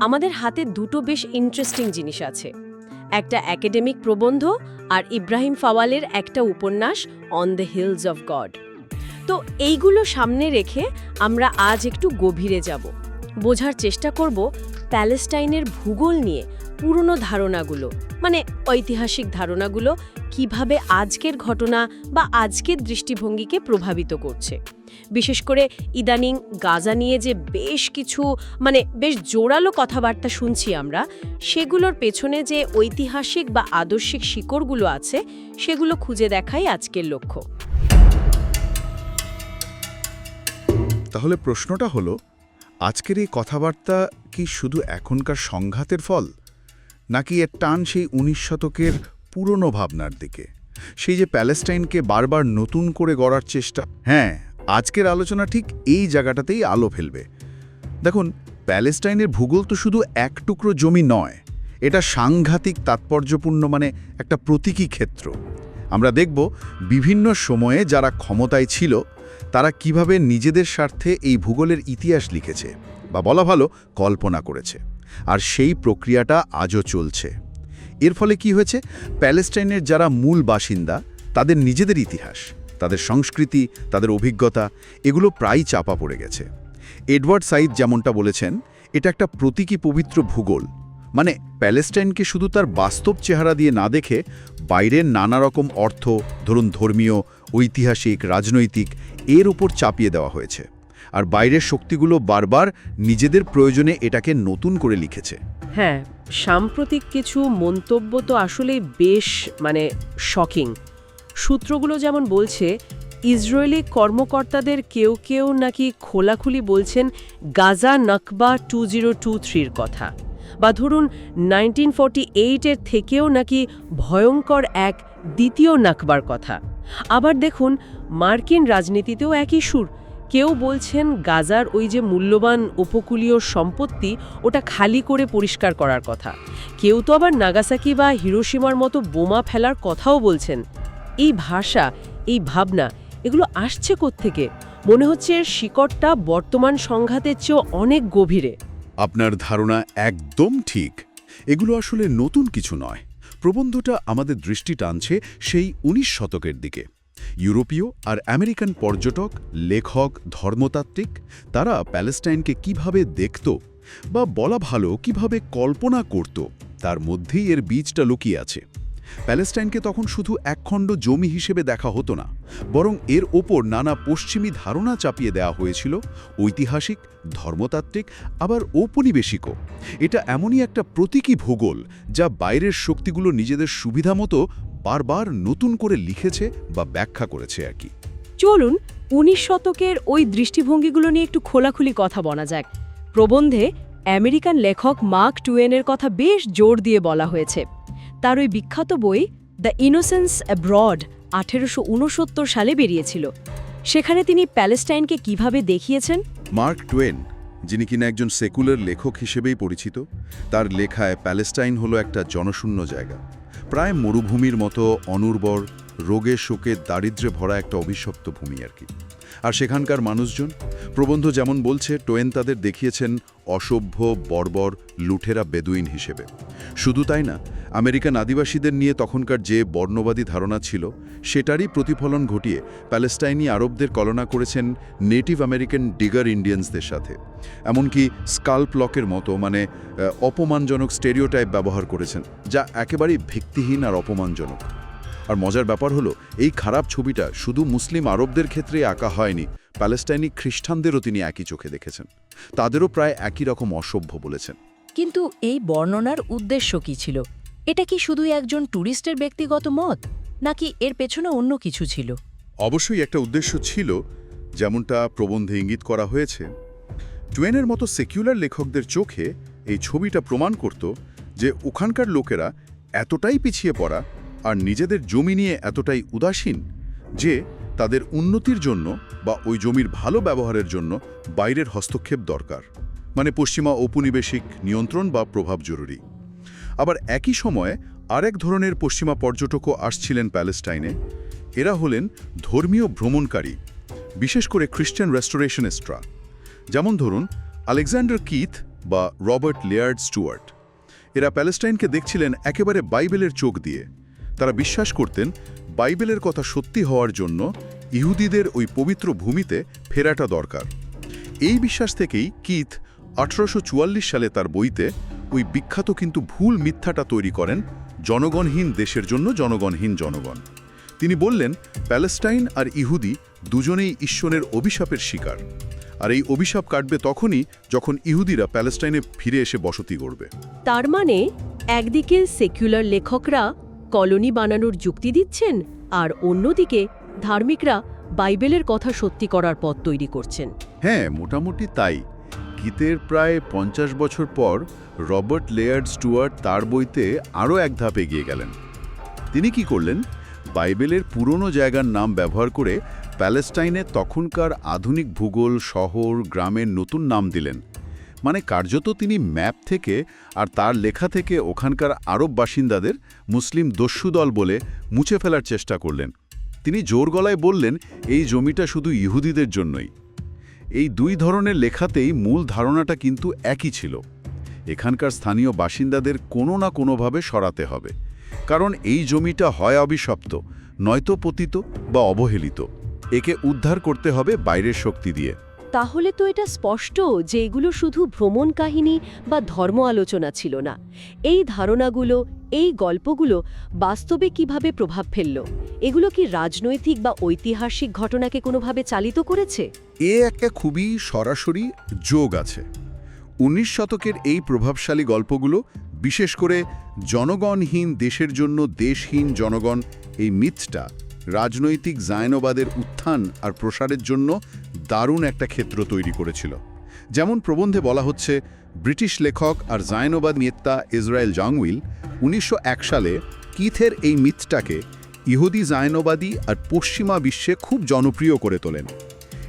আমাদের হাতে দুটো বেশ ইন্টারেস্টিং জিনিস আছে। একটা একাডেমিক প্রবন্ধ আর ইব্রাহিম ফাওয়ালের একটা উপন্যাস on the hills of God তো এইগুলো সামনে রেখে আমরা আজ একটু গভীরে যাব। বোঝার চেষ্টা করব প্যালেস্টাইনের ভূগোল নিয়ে পুরনো ধারণাগুলো মানে ঐতিহাসিক ধারণাগুলো কীভাবে আজকের ঘটনা বা আজকের দৃষ্টিভঙ্গিকে প্রভাবিত করছে। বিশেষ করে ইদানিং গাজা নিয়ে যে বেশ কিছু মানে বেশ জোরালো কথাবার্তা শুনছি আমরা, সেগুলোর পেছনে যে ঐতিহাসিক বা আদর্শিক শিকড়গুলো আছে, সেগুলো খুঁজে দেখাই আজকের লক্ষ্য। তাহলে প্রশ্নটা হলো, আজকের এই কথাবার্তা কি শুধু এখনকার সংঘাতের ফল? নাকি এর টান সেই উনিশ শতকের পুরনো ভাবনার দিকে? সেই যে প্যালেস্টাইনকে বারবার নতুন করে গড়ার চেষ্টা। হ্যাঁ আজকের আলোচনা ঠিক এই জায়গাটাতেই আলো ফেলবে। দেখুন, প্যালেস্টাইনের ভূগোল তো শুধু এক টুকরো জমি নয়, এটা সাংঘাতিক তাৎপর্যপূর্ণ মানে একটা প্রতীকী ক্ষেত্র। আমরা দেখব বিভিন্ন সময়ে যারা ক্ষমতায় ছিল তারা কীভাবে নিজেদের স্বার্থে এই ভূগোলের ইতিহাস লিখেছে বা বলা ভালো কল্পনা করেছে। আর সেই প্রক্রিয়াটা আজও চলছে। এর ফলে কি হয়েছে? প্যালেস্টাইনের যারা মূল বাসিন্দা, তাদের নিজেদের ইতিহাস, তাদের সংস্কৃতি, তাদের অভিজ্ঞতা, এগুলো প্রায় চাপা পড়ে গেছে। এডওয়ার্ড সাইদ যেমনটা বলেছেন, এটা একটা প্রতীকী পবিত্র ভূগোল। মানে প্যালেস্টাইনকে শুধু তার বাস্তব চেহারা দিয়ে না দেখে বাইরের নানা রকম অর্থ, ধরুন ধর্মীয়, ঐতিহাসিক, রাজনৈতিক এর উপর চাপিয়ে দেওয়া হয়েছে। আর বাইরের শক্তিগুলো বারবার নিজেদের প্রয়োজনে এটাকে নতুন করে লিখেছে। হ্যাঁ সাম্প্রতিক কিছু মন্তব্য তো আসলে বেশ মানে শকিং সূত্রগুলো যেমন বলছে, ইসরায়েলি কর্মকর্তাদের কেউ কেউ নাকি খোলাখুলি বলছেন গাজা নকবা টু জিরো টু থ্রির কথা। বা ধরুন, নাইনটিন ফর্টি এইটের থেকেও নাকি ভয়ঙ্কর এক দ্বিতীয় নাকবার কথা। আবার দেখুন, মার্কিন রাজনীতিতেও একই সুর। কেউ বলছেন গাজার ওই যে মূল্যবান উপকূলীয় সম্পত্তি, ওটা খালি করে পরিষ্কার করার কথা। কেউ তো আবার নাগাসাকি বা হিরোসীমার মতো বোমা ফেলার কথাও বলছেন। এই ভাষা, এই ভাবনা, এগুলো আসছে থেকে মনে হচ্ছে এর শিকড়টা বর্তমান সংঘাতের চেয়েও অনেক গভীরে। আপনার ধারণা একদম ঠিক। এগুলো আসলে নতুন কিছু নয়। প্রবন্ধটা আমাদের দৃষ্টি টানছে সেই উনিশ শতকের দিকে। ইউরোপীয় আর আমেরিকান পর্যটক, লেখক, ধর্মতাত্ত্বিক, তারা প্যালেস্টাইনকে কীভাবে দেখত বা বলা ভালো কীভাবে কল্পনা করত, তার মধ্যেই এর বীজটা লুকিয়ে আছে। প্যালেস্টাইনকে তখন শুধু একখণ্ড জমি হিসেবে দেখা হতো না, বরং এর ওপর নানা পশ্চিমী ধারণা চাপিয়ে দেওয়া হয়েছিল, ঐতিহাসিক, ধর্মতাত্ত্বিক, আবার ঔপনিবেশিকও। এটা এমনই একটা প্রতীকী ভূগোল যা বাইরের শক্তিগুলো নিজেদের সুবিধা মতো বারবার নতুন করে লিখেছে বা ব্যাখ্যা করেছে আর কি। চলুন উনিশ শতকের ওই দৃষ্টিভঙ্গিগুলো নিয়ে একটু খোলাখুলি কথা বলা যাক। প্রবন্ধে আমেরিকান লেখক মার্ক টুয়েনের কথা বেশ জোর দিয়ে বলা হয়েছে। তার ওই বিখ্যাত বই দ্য ইনোসেন্স অ্যাব্রড আঠেরোশো উনসত্তর সালে বেরিয়েছিল। সেখানে তিনি প্যালেস্টাইনকে কীভাবে দেখিয়েছেন? মার্ক টুয়েন, যিনি কিনা একজন সেকুলার লেখক হিসেবেই পরিচিত, তার লেখায় প্যালেস্টাইন হলো একটা জনশূন্য জায়গা। প্রায় মরুভূমির মতো অনুর্বর, রোগে শোকে দারিদ্রে ভরা একটা অভিশপ্ত ভূমি আর কি। আর সেখানকার মানুষজন? প্রবন্ধ যেমন বলছে, টোয়েন তাদের দেখিয়েছেন অসভ্য, বর্বর, লুঠেরা বেদুইন হিসেবে। শুধু তাই না আমেরিকান আদিবাসীদের নিয়ে তখনকার যে বর্ণবাদী ধারণা ছিল, সেটারই প্রতিফলন ঘটিয়ে প্যালেস্টাইনি আরবদের কলনা করেছেন নেটিভ আমেরিকান ডিগার ইন্ডিয়ান্সদের সাথে। এমনকি স্কাল্প লকের মতো মানে অপমানজনক স্টেরিওটাইপ ব্যবহার করেছেন, যা একেবারেই ভিত্তিহীন আর অপমানজনক। আর মজার ব্যাপার হলো, এই খারাপ ছবিটা শুধু মুসলিম আরবদের ক্ষেত্রে আঁকা হয়নি, প্যালেস্টাইনি খ্রিস্টানদেরও তিনি একই চোখে দেখেছেন। তাদেরও প্রায় একই রকম অসভ্য বলেছেন। কিন্তু এই বর্ণনার উদ্দেশ্য কি ছিল? এটা কি শুধু একজন ট্যুরিস্টের ব্যক্তিগত মত, নাকি এর পেছনে অন্য কিছু ছিল? অবশ্যই একটা উদ্দেশ্য ছিল, যেমনটা প্রবন্ধে ইঙ্গিত করা হয়েছে। টুয়েনের মতো সেকুলার লেখকদের চোখে এই ছবিটা প্রমাণ করত যে ওখানকার লোকেরা এতটাই পিছিয়ে পড়া আর নিজেদের জমি নিয়ে এতটাই উদাসীন যে তাদের উন্নতির জন্য বা ওই জমির ভালো ব্যবহারের জন্য বাইরের হস্তক্ষেপ দরকার। মানে পশ্চিমা ঔপনিবেশিক নিয়ন্ত্রণ বা প্রভাব জরুরি। আবার একই সময়ে আরেক ধরনের পশ্চিমা পর্যটকও আসছিলেন প্যালেস্টাইনে। এরা হলেন ধর্মীয় ভ্রমণকারী, বিশেষ করে খ্রিস্টান রেস্টোরেশনিস্টরা। যেমন ধরুন, আলেকজান্ডার কিথ বা রবার্ট লেয়ার্ড স্টুয়ার্ট। এরা প্যালেস্টাইনকে দেখছিলেন একেবারে বাইবেলের চোখ দিয়ে। তারা বিশ্বাস করতেন বাইবেলের কথা সত্যি হওয়ার জন্য ইহুদিদের ওই পবিত্র ভূমিতে ফেরাটা দরকার। এই বিশ্বাস থেকেই কিথ আঠারোশো চুয়াল্লিশ সালে তার বইতে ওই বিখ্যাত কিন্তু ভুল মিথ্যাটা তৈরি করেন জনগণহীন দেশের জন্য জনগণহীন জনগণ। তিনি বললেন প্যালেস্টাইন আর ইহুদি দুজনেই ঈশ্বরের অভিশাপের শিকার। আর এই অভিশাপ কাটবে তখনই যখন ইহুদিরা প্যালেস্টাইনে ফিরে এসে বসতি করবে তার মানে একদিকে সেকুলার লেখকরা কলোনি বানানোর যুক্তি দিচ্ছেন আর অন্যদিকে ধার্মিকরা বাইবেলের কথা সত্যি করার পথ তৈরি করছেন। হ্যাঁ মোটামুটি তাই। গীতের প্রায় পঞ্চাশ বছর পর রবার্ট লেয়ার্ড স্টুয়ার্ট তার বইতে আরও এক ধাপ এগিয়ে গেলেন। তিনি কি করলেন? বাইবেলের পুরনো জায়গার নাম ব্যবহার করে প্যালেস্টাইনে তখনকার আধুনিক ভূগোল, শহর, গ্রামের নতুন নাম দিলেন। মানে কার্যত তিনি ম্যাপ থেকে আর তার লেখা থেকে ওখানকার আরব বাসিন্দাদের মুসলিম দস্যুদল বলে মুছে ফেলার চেষ্টা করলেন। তিনি জোর গলায় বললেন, এই জমিটা শুধু ইহুদিদের জন্যই। এই দুই ধরনের লেখাতেই মূল ধারণাটা কিন্তু একই ছিল। এখানকার স্থানীয় বাসিন্দাদের কোনো না কোনোভাবে সরাতে হবে। কারণ এই জমিটা হয় অভিশপ্ত, নয়তো পতিত বা অবহেলিত। একে উদ্ধার করতে হবে বাইরের শক্তি দিয়ে। তাহলে তো এটা স্পষ্ট যে এগুলো শুধু ভ্রমণ কাহিনী বা ধর্ম আলোচনা ছিল না। এই ধারণাগুলো, এই গল্পগুলো বাস্তবে কীভাবে প্রভাব ফেলল? এগুলো কি রাজনৈতিক বা ঐতিহাসিক ঘটনাকে কোনোভাবে চালিত করেছে? এ একটা খুবই সরাসরি যোগ আছে। উনিশ শতকের এই প্রভাবশালী গল্পগুলো, বিশেষ করে জনগণহীন দেশের জন্য দেশহীন জনগণ, এই মিথটা, রাজনৈতিক জায়নবাদের উত্থান আর প্রসারের জন্য দারুণ একটা ক্ষেত্র তৈরি করেছিল। যেমন প্রবন্ধে বলা হচ্ছে, ব্রিটিশ লেখক আর জায়নবাদ নেতা ইসরায়েল জাংউইল উনিশশো এক সালে কিথের এই মিথটাকে ইহুদি জায়নবাদী আর পশ্চিমা বিশ্বে খুব জনপ্রিয় করে তোলেন।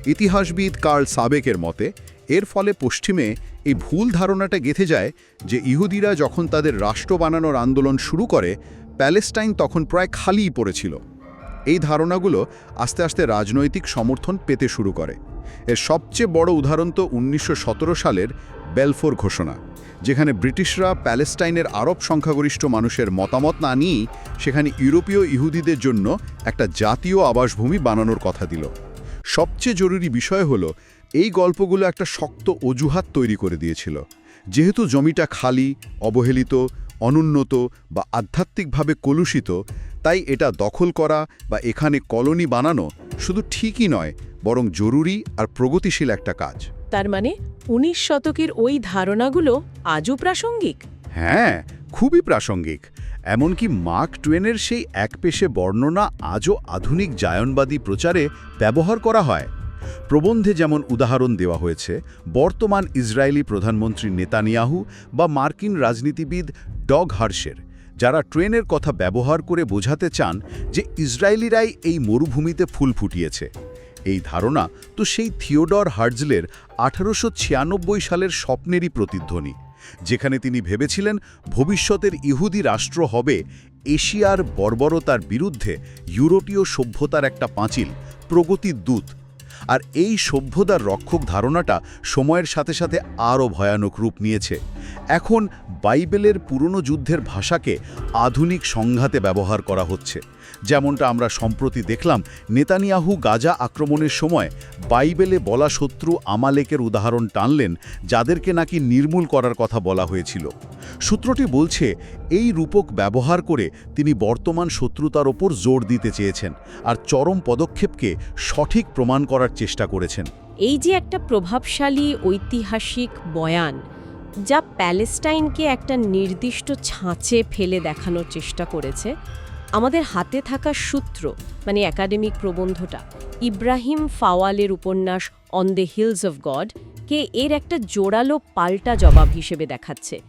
ইতিহাসবিদ কার্ল সাবেকের মতে, এর ফলে পশ্চিমে এই ভুল ধারণাটা গেঁথে যায় যে ইহুদিরা যখন তাদের রাষ্ট্র বানানোর আন্দোলন শুরু করে, প্যালেস্টাইন তখন প্রায় খালিই পড়েছিল। এই ধারণাগুলো আস্তে আস্তে রাজনৈতিক সমর্থন পেতে শুরু করে। এর সবচেয়ে বড় উদাহরণ তো উনিশশো সতেরো সালের বেলফোর ঘোষণা, যেখানে ব্রিটিশরা প্যালেস্টাইনের আরব সংখ্যাগরিষ্ঠ মানুষের মতামত না নিয়েই সেখানে ইউরোপীয় ইহুদিদের জন্য একটা জাতীয় আবাসভূমি বানানোর কথা দিল। সবচেয়ে জরুরি বিষয় হলো, এই গল্পগুলো একটা শক্ত অজুহাত তৈরি করে দিয়েছিল। যেহেতু জমিটা খালি, অবহেলিত, অনুন্নত বা আধ্যাত্মিকভাবে কলুষিত তাই এটা দখল করা বা এখানে কলোনি বানানো শুধু ঠিকই নয় বরং জরুরি আর প্রগতিশীল একটা কাজ। তার মানে উনিশ শতকের ওই ধারণাগুলো আজও প্রাসঙ্গিক? হ্যাঁ খুবই প্রাসঙ্গিক। এমনকি মার্ক টুয়েনের সেই একপেশে বর্ণনা আজও আধুনিক জায়নবাদী প্রচারে ব্যবহার করা হয়। প্রবন্ধে যেমন উদাহরণ দেওয়া হয়েছে বর্তমান ইসরায়েলি প্রধানমন্ত্রী নেতানিয়াহু বা মার্কিন রাজনীতিবিদ ডগ হার্শের যারা ট্রেনের কথা ব্যবহার করে বোঝাতে চান যে ইসরায়েলিরাই এই মরুভূমিতে ফুল ফুটিয়েছে। এই ধারণা তো সেই থিওডর হার্জলের আঠারোশো ছিয়ানব্বই সালের স্বপ্নেরই প্রতিধ্বনি, যেখানে তিনি ভেবেছিলেন ভবিষ্যতের ইহুদি রাষ্ট্র হবে এশিয়ার বর্বরতার বিরুদ্ধে ইউরোপীয় সভ্যতার একটা পাঁচিল প্রগতির দূত আর এই সভ্যতার রক্ষক ধারণাটা সময়ের সাথে সাথে আরও ভয়ানক রূপ নিয়েছে। এখন বাইবেলের পুরনো যুদ্ধের ভাষাকে আধুনিক সংঘাতে ব্যবহার করা হচ্ছে। যেমনটা আমরা সম্প্রতি দেখলাম, নেতানিয়াহু গাজা আক্রমণের সময় বাইবেলে বলা শত্রু আমালেকের উদাহরণ টানলেন, যাদেরকে নাকি নির্মূল করার কথা বলা হয়েছিল। সূত্রটি বলছে, এই রূপক ব্যবহার করে তিনি বর্তমান শত্রুতার ওপর জোর দিতে চেয়েছেন, আর চরম পদক্ষেপকে সঠিক প্রমাণ করার চেষ্টা করেছেন। এই যে একটা প্রভাবশালী ঐতিহাসিক বয়ান, যা প্যালেস্টাইনকে একটা নির্দিষ্ট ছাঁচে ফেলে দেখানোর চেষ্টা করেছে, আমাদের হাতে থাকা সূত্র মানে একাডেমিক প্রবন্ধটা, ইব্রাহিম ফাওয়ালের উপন্যাস on the hills of God কে এর একটা জোরালো পাল্টা জবাব হিসেবে দেখাচ্ছে।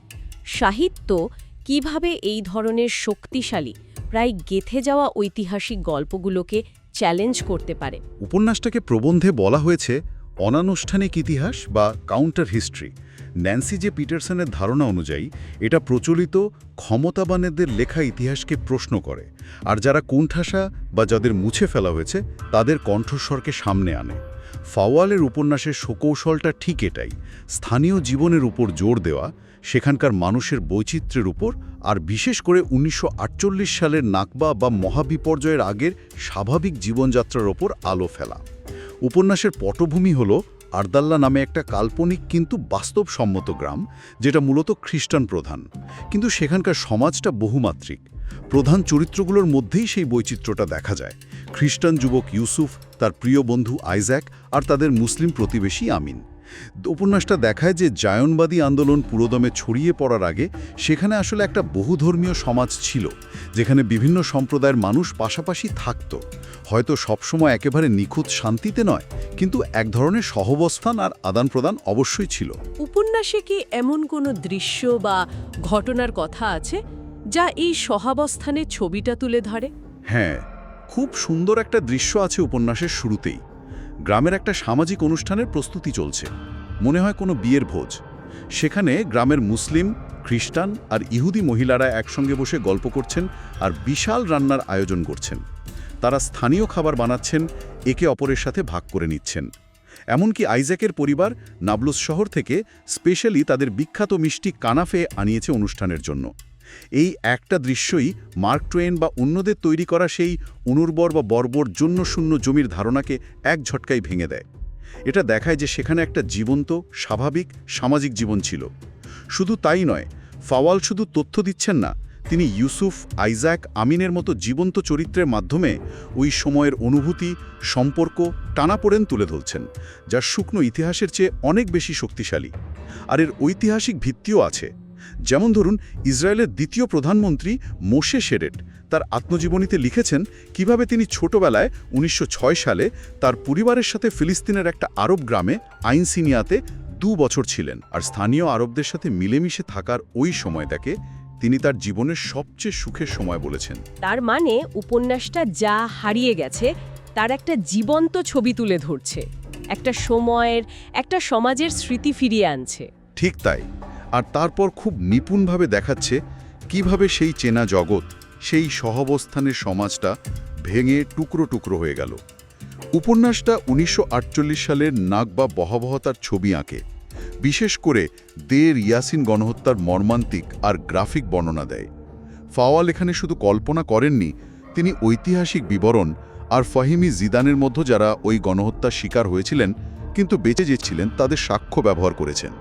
সাহিত্য কীভাবে এই ধরনের শক্তিশালী, প্রায় গেথে যাওয়া ঐতিহাসিক গল্পগুলোকে চ্যালেঞ্জ করতে পারে। উপন্যাসটাকে প্রবন্ধে বলা হয়েছে অনানুষ্ঠানিক ইতিহাস বা কাউন্টার হিস্ট্রি ন্যান্সি জে পিটারসনের ধারণা অনুযায়ী, এটা প্রচলিত ক্ষমতাবানেদের লেখা ইতিহাসকে প্রশ্ন করে। আর যারা কোণঠাসা বা যাদের মুছে ফেলা হয়েছে, তাদের কণ্ঠস্বরকে সামনে আনে। ফাওয়ালের উপন্যাসের সুকৌশলটা ঠিক এটাই। স্থানীয় জীবনের উপর জোর দেওয়া সেখানকার মানুষের বৈচিত্র্যের উপর আর বিশেষ করে উনিশশো আটচল্লিশ সালের নাকবা বা মহাবিপর্যয়ের আগের স্বাভাবিক জীবনযাত্রার ওপর আলো ফেলা। উপন্যাসের পটভূমি হল আরদাল্লা নামে একটা কাল্পনিক কিন্তু বাস্তবসম্মত গ্রাম, যেটা মূলত খ্রিস্টান প্রধান। কিন্তু সেখানকার সমাজটা বহুমাত্রিক। প্রধান চরিত্রগুলোর মধ্যেই সেই বৈচিত্র্যটা দেখা যায়। খ্রিস্টান যুবক ইউসুফ, তার প্রিয় বন্ধু আইজ্যাক আর তাদের মুসলিম প্রতিবেশী আমিন। উপন্যাসটা দেখায় যে জায়নবাদী আন্দোলন পুরোদমে ছড়িয়ে পড়ার আগে সেখানে আসলে একটা বহুধর্মীয় সমাজ ছিল যেখানে বিভিন্ন সম্প্রদায়ের মানুষ পাশাপাশি থাকত। হয়তো সবসময় একেবারে নিখুঁত শান্তিতে নয় কিন্তু এক ধরনের সহবস্থান আর আদান প্রদান অবশ্যই ছিল। উপন্যাসে কি এমন কোনো দৃশ্য বা ঘটনার কথা আছে যা এই সহাবস্থানে ছবিটা তুলে ধরে? হ্যাঁ খুব সুন্দর একটা দৃশ্য আছে উপন্যাসের শুরুতেই। গ্রামের একটা সামাজিক অনুষ্ঠানের প্রস্তুতি চলছে। মনে হয় কোনো বিয়ের ভোজ। সেখানে গ্রামের মুসলিম, খ্রিস্টান আর ইহুদি মহিলারা একসঙ্গে বসে গল্প করছেন আর বিশাল রান্নার আয়োজন করছেন। তারা স্থানীয় খাবার বানাচ্ছেন, একে অপরের সাথে ভাগ করে নিচ্ছেন। এমনকি আইজ্যাকের পরিবার নাবলুস শহর থেকে স্পেশালি তাদের বিখ্যাত মিষ্টি কানাফে আনিয়েছে অনুষ্ঠানের জন্য। এই একটা দৃশ্যই মার্ক ট্রেন বা অন্যদের তৈরি করা সেই অনুর্বর বা বর্বর জন্য শূন্য জমির ধারণাকে এক ঝটকায় ভেঙে দেয়। এটা দেখায় যে সেখানে একটা জীবন্ত, স্বাভাবিক, সামাজিক জীবন ছিল। শুধু তাই নয়, ফাওয়াল শুধু তথ্য দিচ্ছেন না, তিনি ইউসুফ, আইজ্যাক, আমিনের মতো জীবন্ত চরিত্রের মাধ্যমে ওই সময়ের অনুভূতি, সম্পর্ক টানাপোড়েন তুলে ধরছেন, যা শুকনো ইতিহাসের চেয়ে অনেক বেশি শক্তিশালী। আর এর ঐতিহাসিক ভিত্তিও আছে। যেমন ধরুন ইসরায়েলের দ্বিতীয় প্রধানমন্ত্রী মোশে শেরেট। তার আত্মজীবনীতে লিখেছেন কীভাবে তিনি ছোটবেলায় উনিশশো ছয় সালে তার পরিবারের সাথে ফিলিস্তিনের একটা আরব গ্রামে আইনসিনিয়াতে দু বছর ছিলেন। আর স্থানীয় আরবদের সাথে মিলেমিশে থাকার ওই সময়টাকে তিনি তার জীবনের সবচেয়ে সুখের সময় বলেছেন। তার মানে উপন্যাসটা যা হারিয়ে গেছে তার একটা জীবন্ত ছবি তুলে ধরছে। একটা সময়ের একটা সমাজের স্মৃতি ফিরিয়ে আনছে। ঠিক তাই। আর তারপর খুব নিপুণভাবে দেখাচ্ছে কীভাবে সেই চেনা জগৎ, সেই সহাবস্থানের সমাজটা ভেঙে টুকরো টুকরো হয়ে গেল। উপন্যাসটা উনিশশো আটচল্লিশ সালের নাক বা বহাবহতার ছবি আঁকে। বিশেষ করে দের ইয়াসিন গণহত্যার মর্মান্তিক আর গ্রাফিক বর্ণনা দেয়। ফাওয়াল এখানে শুধু কল্পনা করেননি, তিনি ঐতিহাসিক বিবরণ আর ফাহিমি জিদানের মধ্যে যারা ওই গণহত্যার শিকার হয়েছিলেন, কিন্তু বেঁচে যেছিলেন, তাদের সাক্ষ্য ব্যবহার করেছেন।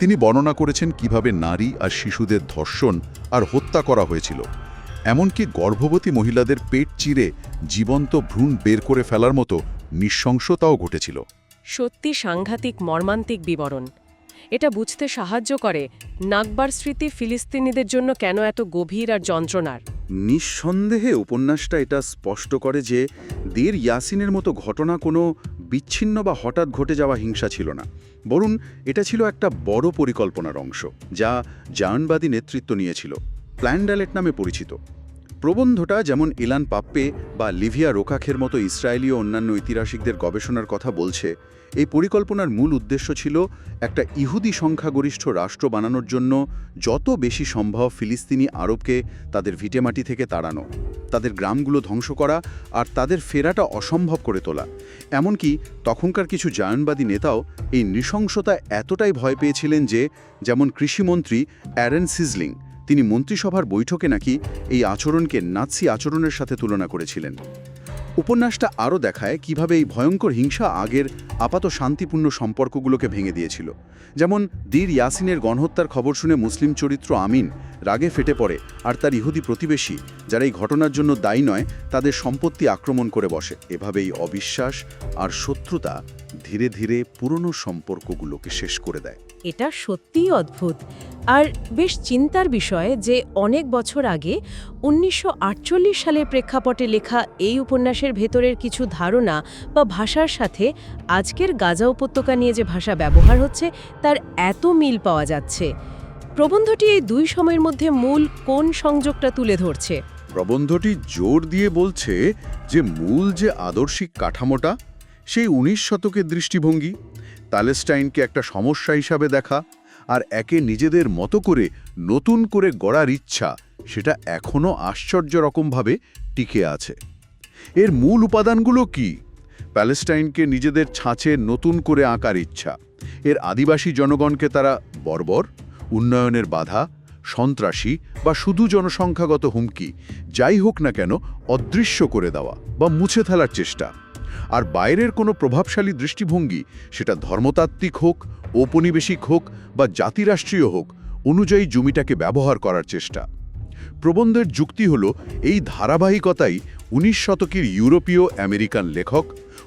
তিনি বর্ণনা করেছেন কীভাবে নারী আর শিশুদের ধর্ষণ আর হত্যা করা হয়েছিল। এমনকি গর্ভবতী মহিলাদের পেট চিরে জীবন্ত ভ্রূণ বের করে ফেলার মতো নৃশংসতাও ঘটেছিল। সত্যি সাংঘাতিক মর্মান্তিক বিবরণ। এটা বুঝতে সাহায্য করে নাকবার স্মৃতি ফিলিস্তিনিদের জন্য কেন এত গভীর আর যন্ত্রণার। নিঃসন্দেহে উপন্যাসটা এটা স্পষ্ট করে যে দের ইয়াসিনের মতো ঘটনা কোনো বিচ্ছিন্ন বা হঠাৎ ঘটে যাওয়া হিংসা ছিল না। বরং এটা ছিল একটা বড় পরিকল্পনার অংশ, যা জায়নবাদী নেতৃত্ব নিয়েছিল, প্ল্যান্ডালেট নামে পরিচিত। প্রবন্ধটা যেমন ইলান পাপ্পে বা লিভিয়া রোকাখের মতো ইসরায়েলি ও অন্যান্য ঐতিহাসিকদের গবেষণার কথা বলছে এই পরিকল্পনার মূল উদ্দেশ্য ছিল একটা ইহুদি সংখ্যাগরিষ্ঠ রাষ্ট্র বানানোর জন্য যত বেশি সম্ভব ফিলিস্তিনি আরবকে তাদের ভিটেমাটি থেকে তাড়ানো, তাদের গ্রামগুলো ধ্বংস করা আর তাদের ফেরাটা অসম্ভব করে তোলা। এমনকি তখনকার কিছু জায়নবাদী নেতাও এই নৃশংসতায় এতটাই ভয় পেয়েছিলেন যে, যেমন কৃষিমন্ত্রী অ্যারেন সিজলিং, তিনি মন্ত্রিসভার বৈঠকে নাকি এই আচরণকে নাৎসি আচরণের সাথে তুলনা করেছিলেন। উপন্যাসটা আরও দেখায় কীভাবে এই ভয়ঙ্কর হিংসা আগের আপাত শান্তিপূর্ণ সম্পর্কগুলোকে ভেঙে দিয়েছিল। যেমন দীর ইয়াসিনের গণহত্যার খবর শুনে মুসলিম চরিত্র আমিন রাগে ফেটে পড়ে আর তার ইহুদি প্রতিবেশী, যারা এই ঘটনার জন্য দায়ী নয়, তাদের সম্পত্তি আক্রমণ করে বসে। এভাবেই অবিশ্বাস আর শত্রুতা ধীরে ধীরে পুরনো সম্পর্কগুলোকে শেষ করে দেয়। এটা সত্যিই অদ্ভুত। আর বেশ চিন্তার বিষয় যে অনেক বছর আগে উনিশশো সালের প্রেক্ষাপটে লেখা এই উপন্যাসের ভেতরের কিছু ধারণা বা ভাষার সাথে আজকের গাজা উপত্যকা নিয়ে যে ভাষা ব্যবহার হচ্ছে, তার এত মিল পাওয়া যাচ্ছে। প্রবন্ধটি এই দুই সময়ের মধ্যে মূল কোন সংযোগটা তুলে ধরছে? প্রবন্ধটি জোর দিয়ে বলছে যে মূল যে আদর্শিক কাঠামোটা, সেই উনিশ শতকের দৃষ্টিভঙ্গি প্যালেস্টাইনকে একটা সমস্যা হিসাবে দেখা আর একে নিজেদের মতো করে নতুন করে গড়ার ইচ্ছা, সেটা এখনও আশ্চর্য রকমভাবে টিকে আছে। এর মূল উপাদানগুলো কি? প্যালেস্টাইনকে নিজেদের ছাঁচে নতুন করে আঁকার ইচ্ছা। এর আদিবাসী জনগণকে তারা বর্বর, উন্নয়নের বাধা, সন্ত্রাসী বা শুধু জনসংখ্যাগত হুমকি, যাই হোক না কেন, অদৃশ্য করে দেওয়া বা মুছে ফেলার চেষ্টা। আর বাইরের কোনো প্রভাবশালী দৃষ্টিভঙ্গি, সেটা ধর্মতাত্ত্বিক হোক, ঔপনিবেশিক হোক বা জাতিরাষ্ট্রীয় হোক, অনুযায়ী জমিটাকে ব্যবহার করার চেষ্টা। প্রবন্ধের যুক্তি হল, এই ধারাবাহিকতাই উনিশ শতকের ইউরোপীয় আমেরিকান লেখক,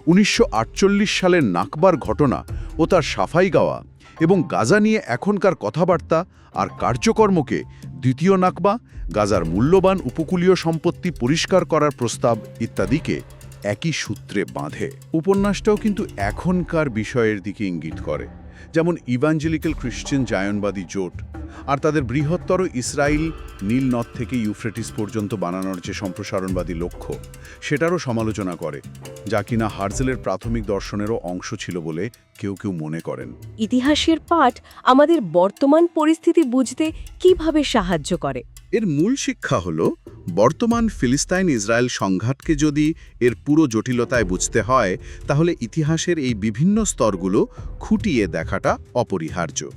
উনিশশো আটচল্লিশ সালের নাকবার ঘটনা ও তার সাফাই গাওয়া এবং গাজা নিয়ে এখনকার কথাবার্তা আর কার্যকর্মকে দ্বিতীয় নাকবা, গাজার মূল্যবান উপকূলীয় সম্পত্তি পরিষ্কার করার প্রস্তাব ইত্যাদিকে একই সূত্রে বাঁধে। উপন্যাসটাও কিন্তু এখনকার বিষয়ের দিকে ইঙ্গিত করে। যেমন ইভাঞ্জেলিক্যাল খ্রিশ্চান জায়নবাদী জোট আর তাদের বৃহত্তর ইসরায়েল নীল নদ থেকে ইউফ্রেটিস পর্যন্ত বানানোর যে সম্প্রসারণবাদী লক্ষ্য সেটারও সমালোচনা করে যা কিনা হার্জেলের প্রাথমিক দর্শনেরও অংশ ছিল বলে কেউ কেউ মনে করেন। ইতিহাসের পাঠ আমাদের বর্তমান পরিস্থিতি বুঝতে কীভাবে সাহায্য করে? এর মূল শিক্ষা হল বর্তমান ফিলিস্তাইন ইসরায়েল সংঘাতকে যদি এর পুরো জটিলতায় বুঝতে হয়, তাহলে ইতিহাসের এই বিভিন্ন স্তরগুলো খুঁটিয়ে দেখাটা অপরিহার্য।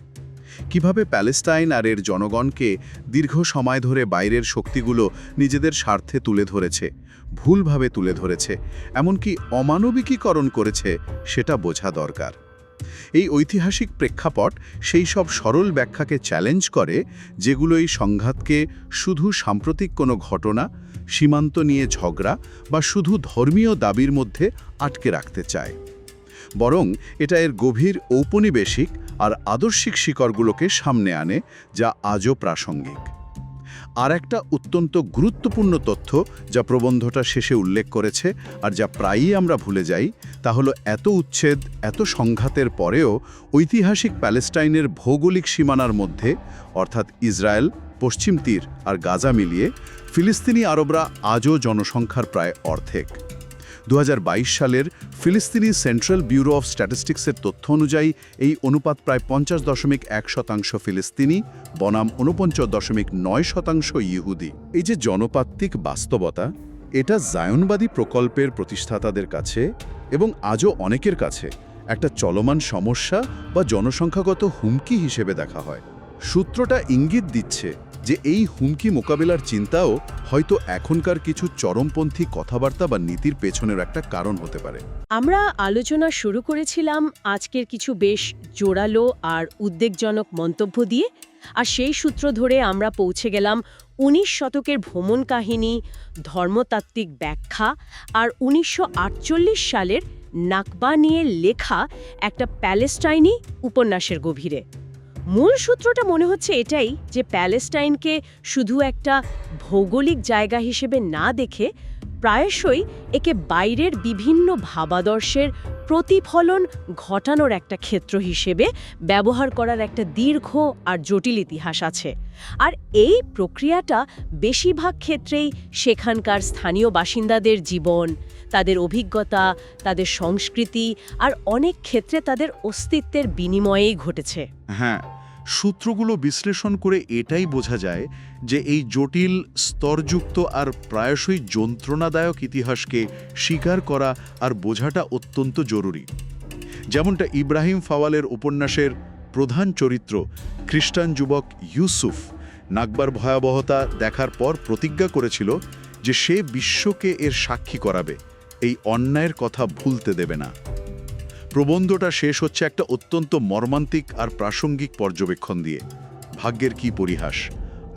কীভাবে প্যালেস্টাইন আর এর জনগণকে দীর্ঘ সময় ধরে বাইরের শক্তিগুলো নিজেদের স্বার্থে তুলে ধরেছে, ভুলভাবে তুলে ধরেছে, এমনকি অমানবিকীকরণ করেছে, সেটা বোঝা দরকার। এই ঐতিহাসিক প্রেক্ষাপট সেই সব সরল ব্যাখ্যাকে চ্যালেঞ্জ করে যেগুলো এই সংঘাতকে শুধু সাম্প্রতিক কোনো ঘটনা, সীমান্ত নিয়ে ঝগড়া বা শুধু ধর্মীয় দাবির মধ্যে আটকে রাখতে চায়। বরং এটা এর গভীর ঔপনিবেশিক আর আদর্শিক শিকড়গুলোকে সামনে আনে, যা আজও প্রাসঙ্গিক। আর একটা অত্যন্ত গুরুত্বপূর্ণ তথ্য যা প্রবন্ধটা শেষে উল্লেখ করেছে আর যা প্রায়ই আমরা ভুলে যাই, তা হলো এত উচ্ছেদ, এত সংঘাতের পরেও ঐতিহাসিক প্যালেস্টাইনের ভৌগোলিক সীমানার মধ্যে, অর্থাৎ ইসরায়েল, পশ্চিম তীর আর গাজা মিলিয়ে ফিলিস্তিনি আরবরা আজও জনসংখ্যার প্রায় অর্ধেক। দু হাজার বাইশ সালের ফিলিস্তিনি সেন্ট্রাল ব্যুরো অফ স্ট্যাটিস্টিক্সের তথ্য অনুযায়ী, এই অনুপাত প্রায় পঞ্চাশ দশমিক এক শতাংশ ফিলিস্তিনি, বনাম ঊনপঞ্চাশ দশমিক নয় শতাংশ ইহুদি। এই যে জনপাত্তিক বাস্তবতা, এটা জায়নবাদী প্রকল্পের প্রতিষ্ঠাতাদের কাছে এবং আজও অনেকের কাছে একটা চলমান সমস্যা বা জনসংখ্যাগত হুমকি হিসেবে দেখা হয়। সূত্রটা ইঙ্গিত দিচ্ছে যে এই হুমকি মোকাবেলার চিন্তাও হয়তো এখনকার কিছু চরমপন্থী কথাবার্তা বা নীতির পেছনের একটা কারণ হতে পারে। আমরা আলোচনা শুরু করেছিলাম আজকের কিছু বেশ জোরালো আর উদ্বেগজনক মন্তব্য দিয়ে, আর সেই সূত্র ধরে আমরা পৌঁছে গেলাম উনিশ শতকের ভ্রমণ কাহিনী, ধর্মতাত্ত্বিক ব্যাখ্যা আর উনিশশো আটচল্লিশ সালের নাকবা নিয়ে লেখা একটা প্যালেস্টাইনি উপন্যাসের গভীরে। মূল সূত্রটা মনে হচ্ছে এটাই যে প্যালেস্টাইনকে শুধু একটা ভৌগোলিক জায়গা হিসেবে না দেখে প্রায়শই একে বাইরের বিভিন্ন ভাবাদর্শের প্রতিফলন ঘটানোর একটা ক্ষেত্র হিসেবে ব্যবহার করার একটা দীর্ঘ আর জটিল ইতিহাস আছে। আর এই প্রক্রিয়াটা বেশিরভাগ ক্ষেত্রেই সেখানকার স্থানীয় বাসিন্দাদের জীবন, তাদের অভিজ্ঞতা, তাদের সংস্কৃতি আর অনেক ক্ষেত্রে তাদের অস্তিত্বের বিনিময়েই ঘটেছে। হ্যাঁ সূত্রগুলো বিশ্লেষণ করে এটাই বোঝা যায় যে এই জটিল, স্তরযুক্ত আর প্রায়শই যন্ত্রণাদায়ক ইতিহাসকে স্বীকার করা আর বোঝাটা অত্যন্ত জরুরি। যেমনটা ইব্রাহিম ফাওয়ালের উপন্যাসের প্রধান চরিত্র খ্রিস্টান যুবক ইউসুফ নাকবার ভয়াবহতা দেখার পর প্রতিজ্ঞা করেছিল যে সে বিশ্বকে এর সাক্ষী করাবে, এই অন্যায়ের কথা ভুলতে দেবে না। প্রবন্ধটা শেষ হচ্ছে একটা অত্যন্ত মর্মান্তিক আর প্রাসঙ্গিক পর্যবেক্ষণ দিয়ে। ভাগ্যের কি পরিহাস?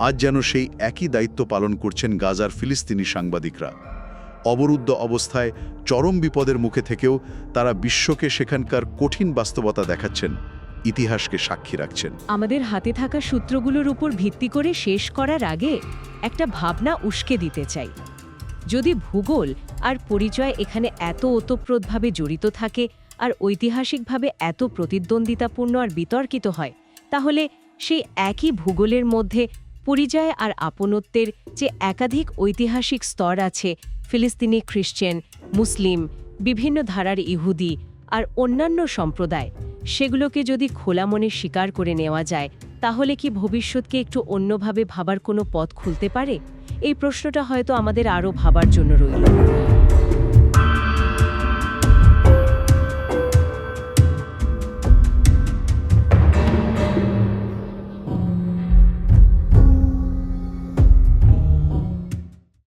আজ যেন সেই একই দায়িত্ব পালন করছেন গাজার ফিলিস্তিনি সাংবাদিকরা। অবরুদ্ধ অবস্থায়, চরম বিপদের মুখে থেকেও তারা বিশ্বকে সেখানকার কঠিন বাস্তবতা দেখাচ্ছেন, ইতিহাসকে সাক্ষী রাখছেন। আমাদের হাতে থাকা সূত্রগুলোর উপর ভিত্তি করে শেষ করার আগে একটা ভাবনা উস্কে দিতে চাই। যদি ভূগোল আর পরিচয় এখানে এত ওতপ্রোতভাবে জড়িত থাকে আর ঐতিহাসিকভাবে এত প্রতিদ্বন্দ্বিতাপূর্ণ আর বিতর্কিত হয়, তাহলে সেই একই ভূগোলের মধ্যে পরিযায় আর আপনত্বের যে একাধিক ঐতিহাসিক স্তর আছে, ফিলিস্তিনি খ্রিশ্চান, মুসলিম, বিভিন্ন ধারার ইহুদি আর অন্যান্য সম্প্রদায়, সেগুলোকে যদি খোলা মনে স্বীকার করে নেওয়া যায়, তাহলে কি ভবিষ্যৎকে একটু অন্যভাবে ভাবার কোনো পথ খুলতে পারে? এই প্রশ্নটা হয়তো আমাদের আরও ভাবার জন্য রইল।